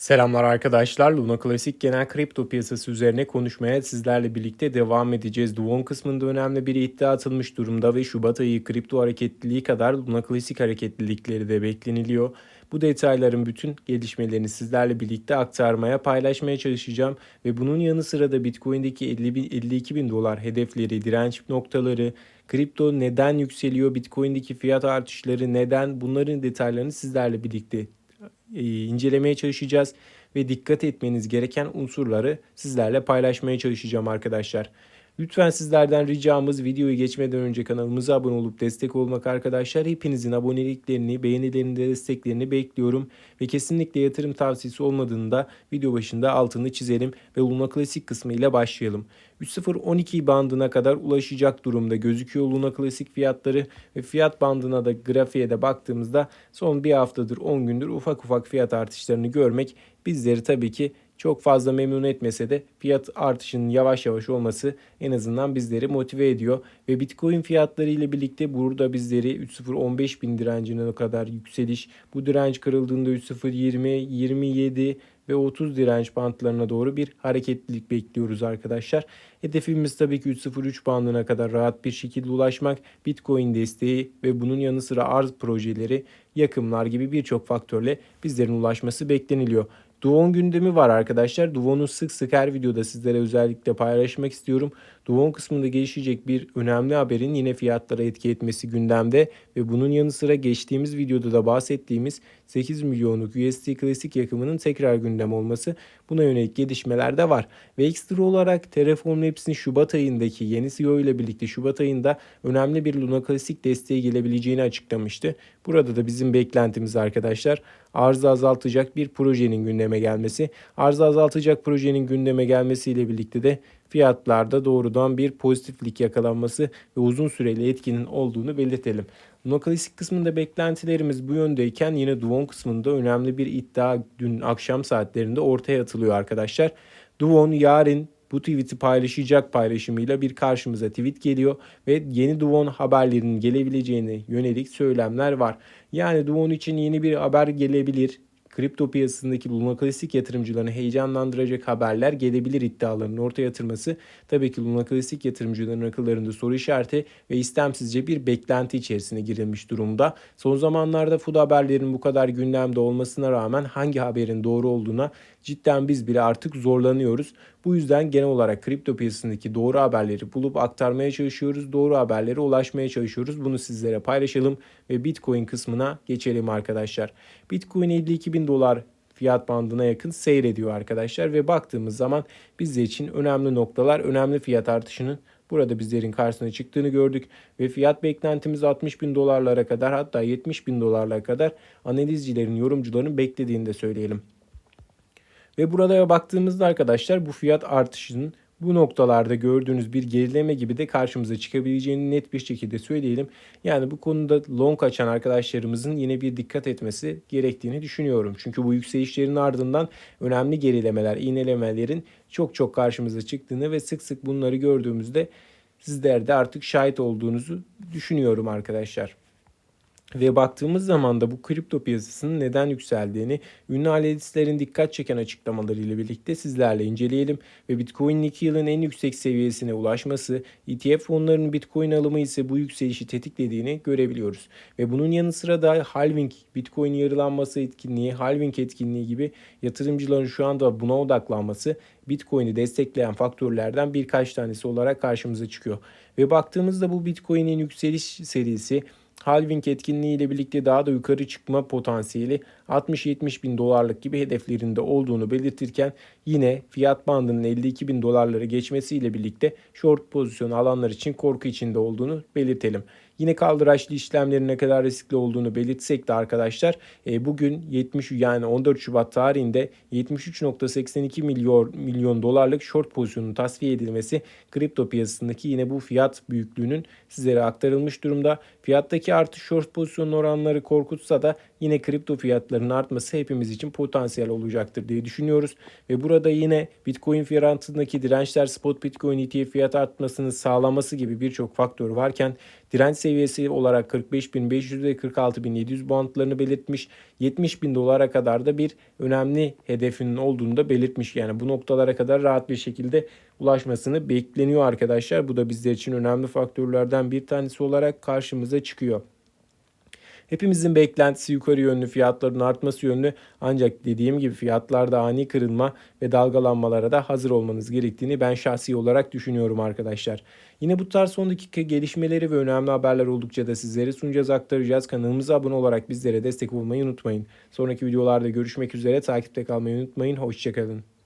Selamlar arkadaşlar. Luna Klasik genel kripto piyasası üzerine konuşmaya sizlerle birlikte devam edeceğiz. Duon kısmında önemli bir iddia atılmış durumda ve Şubat ayı kripto hareketliliği kadar Luna Klasik hareketlilikleri de bekleniliyor. Bu detayların bütün gelişmelerini sizlerle birlikte aktarmaya, paylaşmaya çalışacağım. Ve bunun yanı sıra da Bitcoin'deki 50 bin, 52 bin dolar hedefleri, direnç noktaları, kripto neden yükseliyor, Bitcoin'deki fiyat artışları neden bunların detaylarını sizlerle birlikte incelemeye çalışacağız ve dikkat etmeniz gereken unsurları sizlerle paylaşmaya çalışacağım arkadaşlar. Lütfen sizlerden ricamız videoyu geçmeden önce kanalımıza abone olup destek olmak arkadaşlar. Hepinizin aboneliklerini, beğenilerini, desteklerini bekliyorum. Ve kesinlikle yatırım tavsiyesi olmadığını da video başında altını çizelim ve Luna Klasik kısmı ile başlayalım. 3.0-12 bandına kadar ulaşacak durumda gözüküyor Luna Klasik fiyatları ve fiyat bandına da grafiğe de baktığımızda son bir haftadır 10 gündür ufak ufak fiyat artışlarını görmek bizleri tabii ki çok fazla memnun etmese de fiyat artışının yavaş yavaş olması en azından bizleri motive ediyor. Ve Bitcoin fiyatları ile birlikte burada bizleri 3.015 bin direncine kadar yükseliş. Bu direnç kırıldığında 3.020, 27 ve 30 direnç bantlarına doğru bir hareketlilik bekliyoruz arkadaşlar. Hedefimiz tabii ki 3.03 bandına kadar rahat bir şekilde ulaşmak, Bitcoin desteği ve bunun yanı sıra arz projeleri, yakımlar gibi birçok faktörle bizlerin ulaşması bekleniliyor. Duon gündemi var arkadaşlar. Duon'u sık sık her videoda sizlere özellikle paylaşmak istiyorum. Duon kısmında gelişecek bir önemli haberin yine fiyatlara etki etmesi gündemde ve bunun yanı sıra geçtiğimiz videoda da bahsettiğimiz 8 milyonluk USD klasik yakımının tekrar gündem olması buna yönelik gelişmeler de var. Ve ekstra olarak Terraform Labs'in Şubat ayındaki yeni CEO ile birlikte Şubat ayında önemli bir Luna Klasik desteği gelebileceğini açıklamıştı. Burada da bizim beklentimiz arkadaşlar arzı azaltacak bir projenin gündeme gelmesi. Arzı azaltacak projenin gündeme gelmesiyle birlikte de fiyatlarda doğrudan bir pozitiflik yakalanması ve uzun süreli etkinin olduğunu belirtelim. Klasik kısmında beklentilerimiz bu yöndeyken yine Duon kısmında önemli bir iddia dün akşam saatlerinde ortaya atılıyor arkadaşlar. Duon yarın bu tweet'i paylaşacak paylaşımıyla bir karşımıza tweet geliyor ve yeni Duon haberlerinin gelebileceğine yönelik söylemler var. Yani Duon için yeni bir haber gelebilir kripto piyasasındaki Luna Klasik yatırımcılarını heyecanlandıracak haberler gelebilir iddialarının ortaya atılması tabii ki Luna Klasik yatırımcıların akıllarında soru işareti ve istemsizce bir beklenti içerisine girilmiş durumda. Son zamanlarda food haberlerin bu kadar gündemde olmasına rağmen hangi haberin doğru olduğuna cidden biz bile artık zorlanıyoruz. Bu yüzden genel olarak kripto piyasasındaki doğru haberleri bulup aktarmaya çalışıyoruz. Doğru haberlere ulaşmaya çalışıyoruz. Bunu sizlere paylaşalım ve Bitcoin kısmına geçelim arkadaşlar. Bitcoin 52 bin dolar fiyat bandına yakın seyrediyor arkadaşlar ve baktığımız zaman bizler için önemli noktalar, önemli fiyat artışının burada bizlerin karşısına çıktığını gördük ve fiyat beklentimiz 60 bin dolarlara kadar hatta 70 bin dolarlara kadar analizcilerin, yorumcuların beklediğini de söyleyelim. Ve burada baktığımızda arkadaşlar bu fiyat artışının bu noktalarda gördüğünüz bir gerileme gibi de karşımıza çıkabileceğini net bir şekilde söyleyelim. Yani bu konuda long açan arkadaşlarımızın yine bir dikkat etmesi gerektiğini düşünüyorum. Çünkü bu yükselişlerin ardından önemli gerilemeler, iğnelemelerin çok çok karşımıza çıktığını ve sık sık bunları gördüğümüzde sizler de artık şahit olduğunuzu düşünüyorum arkadaşlar. Ve baktığımız zaman da bu kripto piyasasının neden yükseldiğini ünlü analistlerin dikkat çeken açıklamalarıyla birlikte sizlerle inceleyelim. Ve Bitcoin'in 2 yılın en yüksek seviyesine ulaşması, ETF fonlarının Bitcoin alımı ise bu yükselişi tetiklediğini görebiliyoruz. Ve bunun yanı sıra da halving, Bitcoin yarılanması etkinliği, halving etkinliği gibi yatırımcıların şu anda buna odaklanması Bitcoin'i destekleyen faktörlerden birkaç tanesi olarak karşımıza çıkıyor. Ve baktığımızda bu Bitcoin'in yükseliş serisi Halving etkinliği ile birlikte daha da yukarı çıkma potansiyeli 60-70 bin dolarlık gibi hedeflerinde olduğunu belirtirken yine fiyat bandının 52 bin dolarları geçmesiyle birlikte short pozisyonu alanlar için korku içinde olduğunu belirtelim. Yine kaldıraçlı işlemlerin ne kadar riskli olduğunu belirtsek de arkadaşlar e, bugün 70 yani 14 Şubat tarihinde 73.82 milyon milyon dolarlık short pozisyonun tasfiye edilmesi kripto piyasasındaki yine bu fiyat büyüklüğünün sizlere aktarılmış durumda. Fiyattaki artış short pozisyon oranları korkutsa da yine kripto fiyatlarının artması hepimiz için potansiyel olacaktır diye düşünüyoruz. Ve burada yine Bitcoin fiyatındaki dirençler spot Bitcoin ETF fiyat artmasını sağlaması gibi birçok faktör varken Direnç seviyesi olarak 45.500 ve 46.700 bantlarını belirtmiş. 70.000 dolara kadar da bir önemli hedefinin olduğunu da belirtmiş. Yani bu noktalara kadar rahat bir şekilde ulaşmasını bekleniyor arkadaşlar. Bu da bizler için önemli faktörlerden bir tanesi olarak karşımıza çıkıyor. Hepimizin beklentisi yukarı yönlü fiyatların artması yönlü ancak dediğim gibi fiyatlarda ani kırılma ve dalgalanmalara da hazır olmanız gerektiğini ben şahsi olarak düşünüyorum arkadaşlar. Yine bu tarz son dakika gelişmeleri ve önemli haberler oldukça da sizlere sunacağız aktaracağız. Kanalımıza abone olarak bizlere destek olmayı unutmayın. Sonraki videolarda görüşmek üzere takipte kalmayı unutmayın. Hoşçakalın.